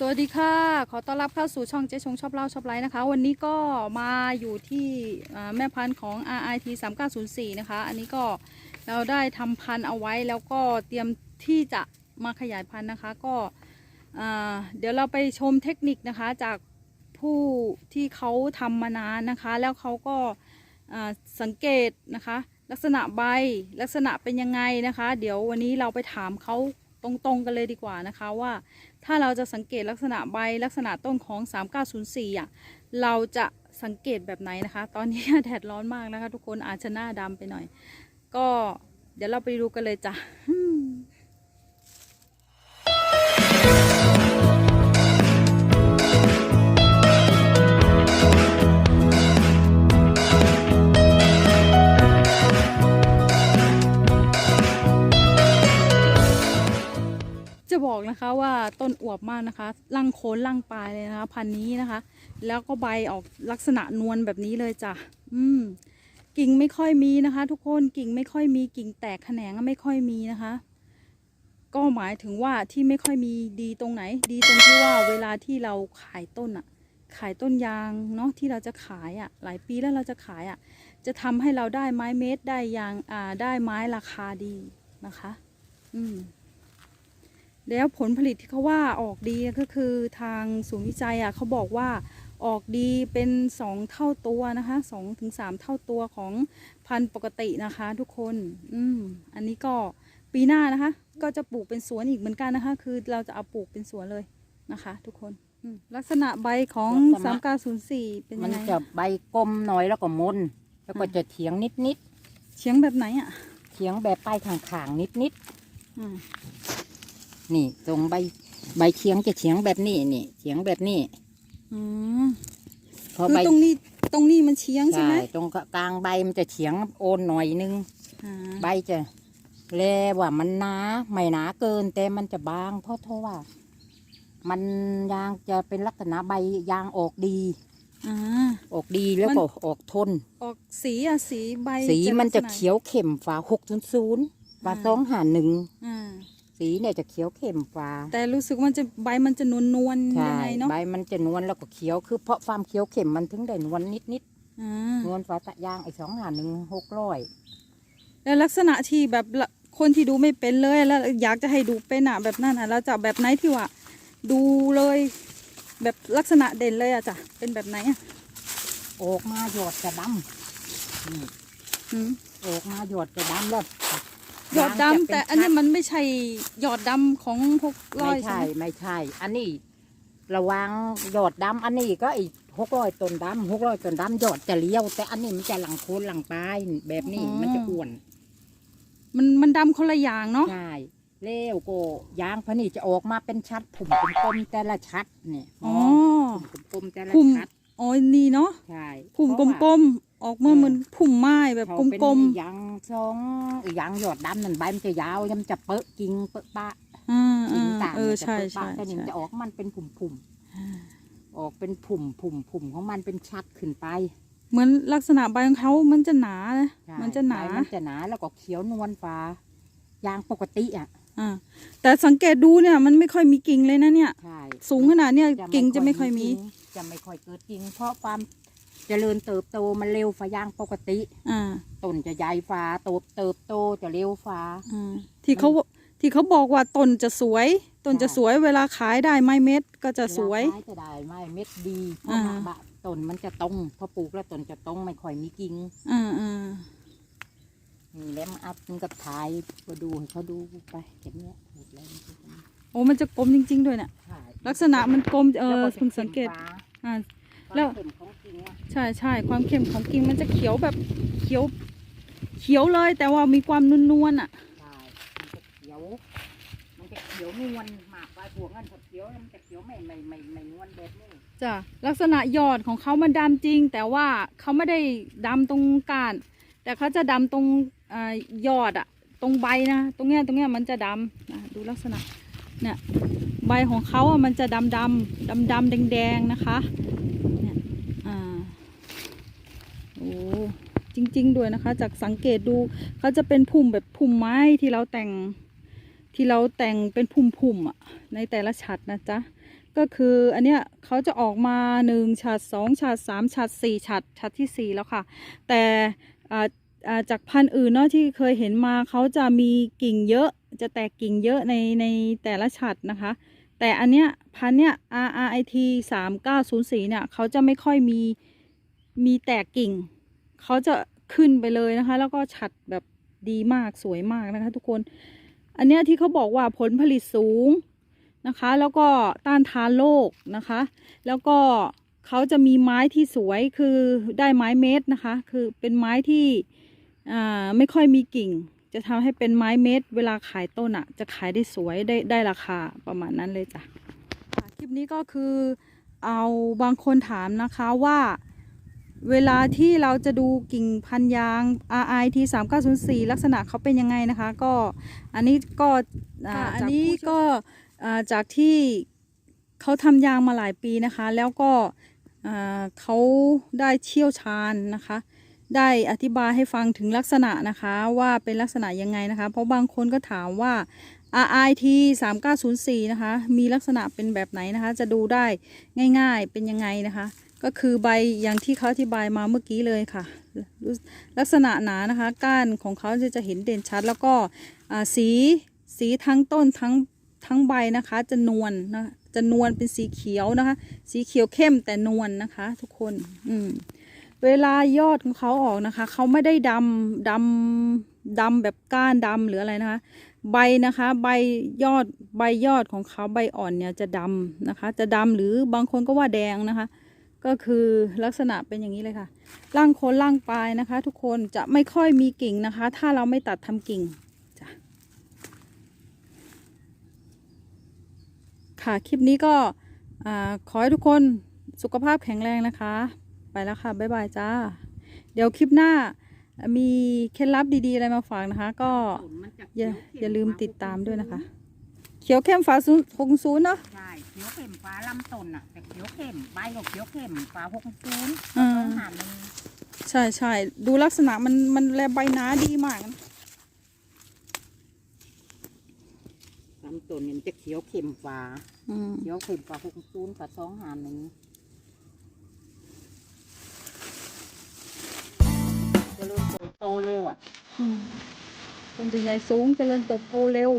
สวัสดีค่ะ ขอต้อนรับเข้าสู่ช่องเจ๊ชงชอบเล่าชอบไลฟ์นะคะ วันนี้ก็มาอยู่ที่แม่พันธุ์ของ RIT 3904 นะคะ อันนี้ก็เราได้ทำพันธุ์เอาไว้แล้วก็เตรียมที่จะมาขยายพันธุ์นะคะ ก็เดี๋ยวเราไปชมเทคนิคนะคะจากผู้ที่เขาทำมานานนะคะ แล้วเขาก็สังเกตนะคะ ลักษณะใบลักษณะเป็นยังไงนะคะ เดี๋ยววันนี้เราไปถามเขา ตรงๆกันเลยดีกว่านะคะว่า ถ้าเราจะสังเกตลักษณะใบลักษณะต้นของ 3904อะเราจะสังเกตแบบไหนนะคะ ตอนนี้แดดร้อนมากนะคะ ทุกคนอาจจะหน้าดำไปหน่อย ก็เดี๋ยวเราไปดูกันเลยจ้ะ นะคะว่าต้นอวบมากนะคะร่างโคนร่างปลายเลยนะคะ พันนี้นะคะ แล้วก็ใบออกลักษณะนวลแบบนี้เลยจ้ะอืมกิ่งไม่ค่อยมีนะคะ ทุกคนกิ่งไม่ค่อยมีกิ่งแตกแขนงไม่ค่อยมีนะคะ ก็หมายถึงว่าที่ไม่ค่อยมีดีตรงไหน ดีตรงที่ว่าเวลาที่เราขายต้นอะขายต้นยางเนาะที่เราจะขายอะหลายปีแล้วเราจะขายอะจะทำให้เราได้ไม้เมตรได้ยางอ่าได้ไม้ราคาดีนะคะ อืม แล้วผลผลิตที่เขาว่าออกดีก็คือทางศูนย์วิจัยอะเขาบอกว่าออกดีเป็นสองเท่าตัวนะคะสองถึงสามเท่าตัวของพันธุ์ปกตินะคะ ทุกคน อืมอันนี้ก็ปีหน้านะคะ ก็จะปลูกเป็นสวนอีกเหมือนกันนะคะ คือเราจะเอาปลูกเป็นสวนเลยนะคะ ทุกคนอืมลักษณะใบของลักษสามณะเก้าศูนย์สี่เป็นมัยันงไงจะใบกลมหน่อยแล้วก็มน แล้วก็อ่าจะเถียงนิดนิดเฉียงแบบไหนอะๆเถียงแบบป้ายข้างๆนิดนิดอืมๆ นี่ตรงใบใบเถียงจะเถียงแบบนี้นี่เถียงแบบนี้อืมพอคือใบตรงนี้ตรงนี้มันเฉียงใช่ใช่ไหมตรงกลางใบมันจะเถียงโอนหน่อยนึง อ่าใบจะแลว่ามันหนาไม่หนาเกิน แต่มันจะบาง เพราะเท่าว่า มันยางจะเป็นลักษณะใบยางออกดี อ่า ออกดีแล้วก็ออกทน ออกสีอะสีใบสีมันจะลักษณเขียวเข้มฟ้าหกศูนย์ศูนย์ฟ้าอ่าสองหาหนึ่ง อ่า สีเนี่ยจะเขียวเข้มฟ้าแต่รู้สึกว่ามันจะใบมันจะนวลนวลๆใช่ยังไงเนาะใบมันจะนวลแล้วก็เขียวคือเพราะความเขียวเข้มมันถึงได้นวลนิดนิดอ่าๆนวลฟ้าตะยางไอ้สองหาหนึ่งหกร้อยแล้วลักษณะที่แบบละคนที่ดูไม่เป็นเลยแล้วอยากจะให้ดูเป็นอะแบบนั้นอะเราจะแบบไหนที่ว่า ดูเลย แบบลักษณะเด่นเลยอะจ้ะเป็นแบบไหนอะออกมาหยอดจะดำนี่อืม ออกมาหยอดจะดำแล้ว หยอดดำยางจะเป็แต่อันนี้มันไม่ใช่หยอดดำของพวกร้อไม่ยใช่ใช่ไหมไม่ใช่ อันนี้ ระวังหยอดดำอันนี้ก็อีกหกร้อยต้นดำหกร้อยต้นดำหยอดจะเลี้ยว แต่อันนี้มันจะหลังโคนหลังปลายแบบนี้มันจะอ้วน มันมันดำคนละอย่างเนาะใช่เลี้ยวก็ยางพะนี่จะออกมาเป็นชัดผุ่มกลมๆแต่ละชัดเนี่ยอ๋อ ผุ่มกลมๆแต่ละผุ่ม ชัดอ๋อนี่เนาะใช่ผุ่มกลมๆ ออกมาเหมือนผุ่มไม้แบบกลมๆยางสองอียางหยอดดำนั่นใบมันจะยาวยังจะเปอะกิ่งเปอะปะๆอ่ากิ่งอ่าต่างเออจะใช่เปอะใช่ปะแต่นี่มันใช่จะออกมันเป็นผุ่มผุ่มๆออกเป็นผุ่มผุ่มผุ่มของมันเป็นชัดขึ้นไป เหมือนลักษณะใบของเขามันจะหนานะใช่มันจะหนาใบมันจะหนาแล้วก็เขียวนวลฟ้ายางปกติอะอ่าแต่สังเกตดูเนี่ยมันไม่ค่อยมีกิ่งเลยนะเนี่ยใช่สูงขนาดเนี่ยกิ่งจะไม่ค่อยมีกิ่งจะไม่ค่อยเกิดกิ่งเพราะความ เจริญเติบโตมันเร็วฟ้ายางปกติอ่าต้นจะใหญ่ฟ้าโตเติบโตจะเร็วฟ้าอ่าที่เขาที่เขาบอกว่าต้นจะสวยต้นจะใช่สวยเวลาขายได้ไม้เม็ดก็จะสวยเาขายจะได้ไม่เม็ดดีเพราะอ่ามาบะต้นมันจะตรงพอปลูกแล้วต้นจะตรงไม่ค่อยมีกิ่งอ่าอ่านี่แล้วมาอัพมันก็ถ่ายมาดูให้เขาดูไปเห็นเนี้ยพูดแล้วมันจะเป็นโอ้มันจะกลมจริง ๆ ด้วยเนี่ยใช่ลักษณะมันกลมเอแล้วอก็จะเพิ่งสังเกตฟ้าอ่าความแล้วเข้มของกิ่งอะ ใช่ใช่ความเข้มของกิ่งมันจะเขียวแบบเขียว เขียวเลยแต่ว่ามีความนวลๆอะใช่มันจะเขียว มันจะเขียวนวลมากไปพวกนั้นถ้าเขียวแล้วมันจะเขียวไม่ไม่ไม่ไม่นวลแบบนี้จ้ะลักษณะยอดของเขามันดำจริง แต่ว่าเขาไม่ได้ดำตรงก้าน แต่เขาจะดำตรงอายอดอะตรงใบนะตรงเนี้ยตรงเนี้ยมันจะดำนะดูลักษณะเนี่ยใบของเขาอะมันจะดำดำดำดำแดงแดงๆนะคะเนี่ยอ่าโอ้จ ริง ๆ ด้วยนะคะ จากสังเกตดูเขาจะเป็นพุ่มแบบพุ่มไม้ที่เราแต่งที่เราแต่งเป็นพุ่มๆอะในแต่ละฉัดนะจ๊ะก็คืออันเนี้ยเขาจะออกมาหนึ่งฉัดสองฉัดสามฉัดสี่ฉัดฉัดที่สี่แล้วค่ะ แต่จากพันธุ์อื่นเนาะที่เคยเห็นมาเขาจะมีกิ่งเยอะจะแตกกิ่งเยอะในในแต่ละฉัดนะคะ แต่อันเนี้ยพันธุ์เนี้ย RRIT 3904เนี่ยเขาจะไม่ค่อยมีมีแตกกิ่งเขาจะ ขึ้นไปเลยนะคะ แล้วก็ฉัดแบบดีมากสวยมากนะคะ ทุกคน อันเนี้ยที่เขาบอกว่าผลผลิตสูงนะคะ แล้วก็ต้านทานโรคนะคะ แล้วก็เขาจะมีไม้ที่สวยคือได้ไม้เม็ดนะคะ คือเป็นไม้ที่อ่าไม่ค่อยมีกิ่ง จะทำให้เป็นไม้เม็ดเวลาขายต้นอะ จะขายได้สวยได้ได้ราคาประมาณนั้นเลยจ้ะคลิปนี้ก็คือเอาบางคนถามนะคะว่า เวลาที่เราจะดูกิ่งพันยาง RIT 3904 ลักษณะเขาเป็นยังไงนะคะ ก็อันนี้ก็อ่าค่ะอันนี้ก็อ่าจากที่เขาทำยางมาหลายปีนะคะ แล้วก็อ่าเขาได้เชี่ยวชาญนะคะ ได้อธิบายให้ฟังถึงลักษณะนะคะว่าเป็นลักษณะยังไงนะคะ เพราะบางคนก็ถามว่า RIT 3904 นะคะ มีลักษณะเป็นแบบไหนนะคะ จะดูได้ง่ายๆ เป็นยังไงนะคะ ก็คือใบอย่างที่เขาอธิบายมาเมื่อกี้เลยค่ะ ลักษณะหนานะคะ ก้านของเขาจะจะเห็นเด่นชัด แล้วก็สีสีทั้งต้นทั้งทั้งใบนะคะ จะนวลนะจะนวลเป็นสีเขียวนะคะ สีเขียวเข้มแต่นวลนะคะ ทุกคน อืมเวลายอดของเขาออกนะคะ เขาไม่ได้ดำดำดำแบบก้านดำหรืออะไรนะคะ ใบนะคะ ใบยอดใบยอดของเขาใบอ่อนเนี่ยจะดำนะคะ จะดำหรือบางคนก็ว่าแดงนะคะ ก็คือลักษณะเป็นอย่างนี้เลยค่ะร่างโคนร่างปลายนะคะ ทุกคนจะไม่ค่อยมีกิ่งนะคะ ถ้าเราไม่ตัดทำกิ่งจ้ะค่ะคลิปนี้ก็ขอให้ทุกคนสุขภาพแข็งแรงนะคะ ไปแล้วค่ะ บ๊ายบายจ้า เดี๋ยวคลิปหน้า มีเคล็ดลับดีๆ อะไรมาฝากนะคะ ก็ต้นมันจะอย่าเขีวเข้มอย่าลืมฟ้ติดตามด้วยนะคะ เขียวเข้มฟ้าศูนย์หกศูนย์เนาะใช่เขียวเข้มฟ้าลำต้นอะแต่เขียวเข้มใบก็เขียวเข้มฟ้าหกศูนย์อ่าต้องหาหนึ่งใช่ใช่ดูลักษณะมันมันแลใบหนาดีมากนะลำต้นเนี่ยมันจะเขียวเข้มฟ้าอืมเขียวเข้มฟ้าหกศูนย์ฟ้าสองหาหนึ่ง โตเร็วอะ อืมต้นจะใหญ่สูงเจริญเติบโตเร็ว